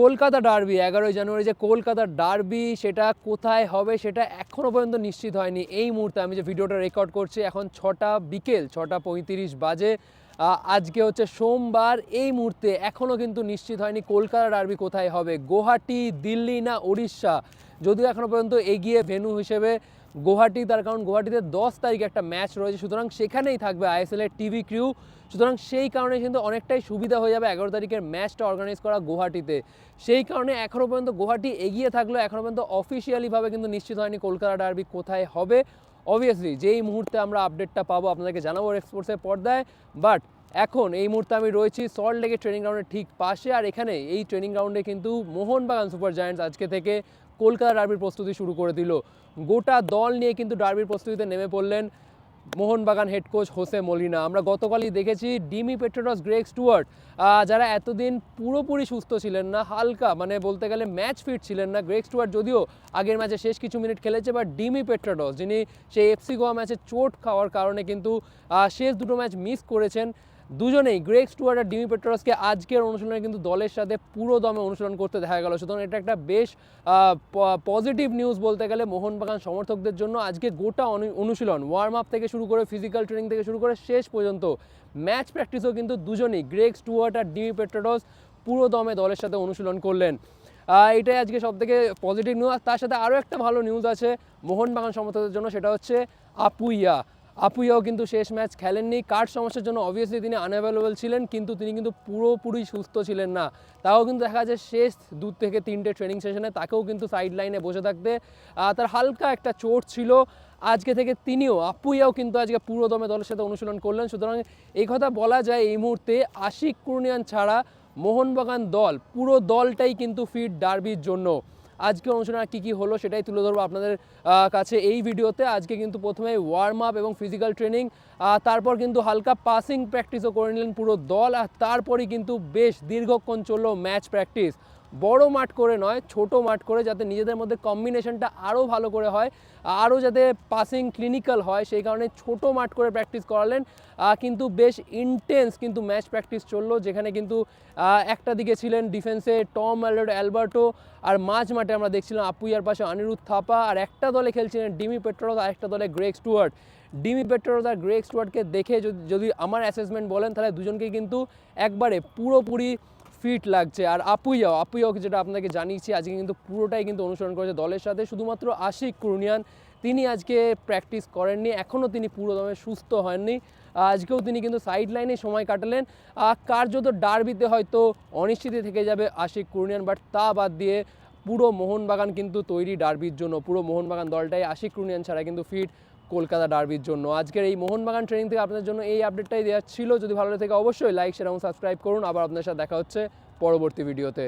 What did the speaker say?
Kolkata derby, এগারোই জানুয়ারি যে Kolkata derby, সেটা কোথায় হবে সেটা এখনও পর্যন্ত নিশ্চিত হয়নি। এই মুহূর্তে আমি যে ভিডিওটা রেকর্ড করছি, এখন ছটা বিকেল, ছটা পঁয়ত্রিশ বাজে। আজকে হচ্ছে সোমবার, এই মুহূর্তে এখনও কিন্তু নিশ্চিত হয়নি কলকাতা ডার্বি কোথায় হবে। গুয়াহাটি, দিল্লি না উড়িষ্যা যদিও এখনও পর্যন্ত এগিয়ে ভেন্যু হিসেবে গুয়াহাটি, তার কারণ গুয়াহাটিতে দশ তারিখে একটা ম্যাচ রয়েছে, সুতরাং সেখানেই থাকবে আইএসএল এর টিভি ক্রিউ। সুতরাং সেই কারণে কিন্তু অনেকটাই সুবিধা হয়ে যাবে এগারো তারিখের ম্যাচটা অর্গানাইজ করা গুয়াহাটিতে। সেই কারণে এখনও পর্যন্ত গুয়াহাটি এগিয়ে থাকলেও এখনও পর্যন্ত অফিসিয়ালিভাবে কিন্তু নিশ্চিত হয়নি কলকাতা ডার্বি কোথায় হবে। অবভিয়াসলি যেই মুহূর্তে আমরা আপডেটটা পাবো আপনাদেরকে জানাব এক্সপোর্টসের পর্দায়। বাট এখন এই মুহূর্তে আমি রয়েছি সল্ট লেকের ট্রেনিং গ্রাউন্ডের ঠিক পাশে। আর এখানে এই ট্রেনিং গ্রাউন্ডে কিন্তু মোহনবাগান সুপার জায়ান্টস আজকে থেকে কলকাতা ডার্বির প্রস্তুতি শুরু করে দিল। গোটা দল নিয়ে কিন্তু ডার্বির প্রস্তুতিতে নেমে পড়লেন Mohun Bagan head coach Jose Molina. আমরা গতকালই দেখেছি ডিমি পেট্রোডস গ্রেক স্টুয়ার্ট যারা এতদিন পুরোপুরি সুস্থ ছিলেন না, হালকা মানে বলতে গেলে ম্যাচ ফিট ছিলেন না। গ্রেক স্টুয়ার্ট যদিও আগের ম্যাচে শেষ কিছু মিনিট খেলেছে বাট ডিমি পেট্রোডস, যিনি সেই এফসি গোয়া ম্যাচে চোট খাওয়ার কারণে কিন্তু শেষ দুটো ম্যাচ মিস করেছেন। দুজনেই গ্রেক স্টুয়ার্ট আর ডিমি পেট্রোসকে আজকের অনুশীলনে কিন্তু দলের সাথে পুরো দমে অনুশীলন করতে দেখা গেল। সুতরাং এটা একটা বেশ পজিটিভ নিউজ বলতে গেলে মোহনবাগান সমর্থকদের জন্য আজকে গোটা অনু- অনুশীলন ওয়ার্ম আপ থেকে শুরু করে ফিজিক্যাল ট্রেনিং থেকে শুরু করে শেষ পর্যন্ত ম্যাচ প্র্যাকটিসও কিন্তু দুজনেই গ্রেক স্টুয়ার্ট আর ডিমি পেট্রোস পুরো দমে দলের সাথে অনুশীলন করলেন। এটাই আজকে সব থেকে পজিটিভ নিউজ তার সাথে আরও একটা ভালো নিউজ আছে মোহনবাগান সমর্থকদের জন্য, সেটা হচ্ছে আপুইয়া। আপুইয়াও কিন্তু শেষ ম্যাচ খেলেননি। কার্ড সমস্যার জন্য? অবভিয়াসলি তিনি আনঅ্যাভেলেবল ছিলেন, কিন্তু তিনি কিন্তু পুরোপুরি সুস্থ ছিলেন না। তাও কিন্তু দেখা যায় শেষ দু থেকে তিনটে ট্রেনিং সেশনে তাকেও কিন্তু সাইড লাইনে বসে থাকতে তার হালকা একটা চোট ছিল। আজকে থেকে তিনিও, আপুইয়াও কিন্তু আজকে পুরো দমে দলের সাথে অনুশীলন করলেন। সুতরাং এই কথা বলা যায় এই মুহূর্তে আশিক কুর্নিয়ান ছাড়া মোহনবাগান দল, পুরো দলটাই কিন্তু ফিট ডার্বির জন্য। আজকে অনুষ্ঠানে কী কী হলো সেটাই তুলে ধরবো আপনাদের কাছে এই ভিডিওতে। আজকে কিন্তু প্রথমে ওয়ার্ম আপ এবং ফিজিক্যাল ট্রেনিং তারপর কিন্তু হালকা পাসিং প্র্যাকটিসও করে নিলেন পুরো দল, আর তারপরই কিন্তু বেশ দীর্ঘক্ষণ চলল ম্যাচ প্র্যাকটিস বড় মাঠ করে নয়, ছোট মাঠ করে যাতে নিজেদের মধ্যে কম্বিনেশনটা আরও ভালো করে হয় আরও যাতে পাসিং ক্লিনিক্যাল হয়, সেই কারণে ছোট মাঠ করে প্র্যাকটিস করালেন। কিন্তু বেশ ইন্টেন্স কিন্তু ম্যাচ প্র্যাকটিস চলল, যেখানে কিন্তু একটা দিকে ছিলেন ডিফেন্সে টম অ্যালড অ্যালবার্টো, আর মাঝ মাঠে আমরা দেখছিলাম আপুইয়ার পাশে অনিরুদ্ধ থাপা, আর একটা দলে খেলছিলেন ডিমি পেট্রোস আর একটা দলে গ্রেক স্টুয়ার্ট। ডিমি পেট্রোস আর গ্রেক স্টুয়ার্টকে দেখে যদি যদি আমার অ্যাসেসমেন্ট বলেন, তাহলে দুজনকে কিন্তু একবারে পুরোপুরি ফিট লাগছে। আর আপুইয়াও আপুইয়াও যেটা আপনাকে জানিয়েছি, আজকে কিন্তু পুরোটাই কিন্তু অনুসরণ করেছে দলের সাথে। শুধুমাত্র আশিক কুরুনিয়ান, তিনি আজকে প্র্যাকটিস করেননি, এখনও তিনি পুরোদমে সুস্থ হননি। আজকেও তিনি কিন্তু সাইড লাইনে সময় কাটালেন। কার্যত ডার্বিতে হয়তো অনিশ্চিতি থেকে যাবে আশিক কুরুনিয়ান বাট তা বাদ দিয়ে পুরো মোহনবাগান কিন্তু তৈরি ডার্বির জন্য। পুরো মোহনবাগান দলটাই আশিক কুরুনিয়ান ছাড়া কিন্তু ফিট কলকাতা ডার্বির জন্য। আজকের এই মোহনবাগান ট্রেনিং থেকে আপনাদের জন্য এই আপডেটটাই দেওয়া ছিল। যদি ভালো লাগে থাকে অবশ্যই লাইক, শেয়ার এবং সাবস্ক্রাইব করুন। আবার আপনার সাথে দেখা হচ্ছে পরবর্তী ভিডিওতে।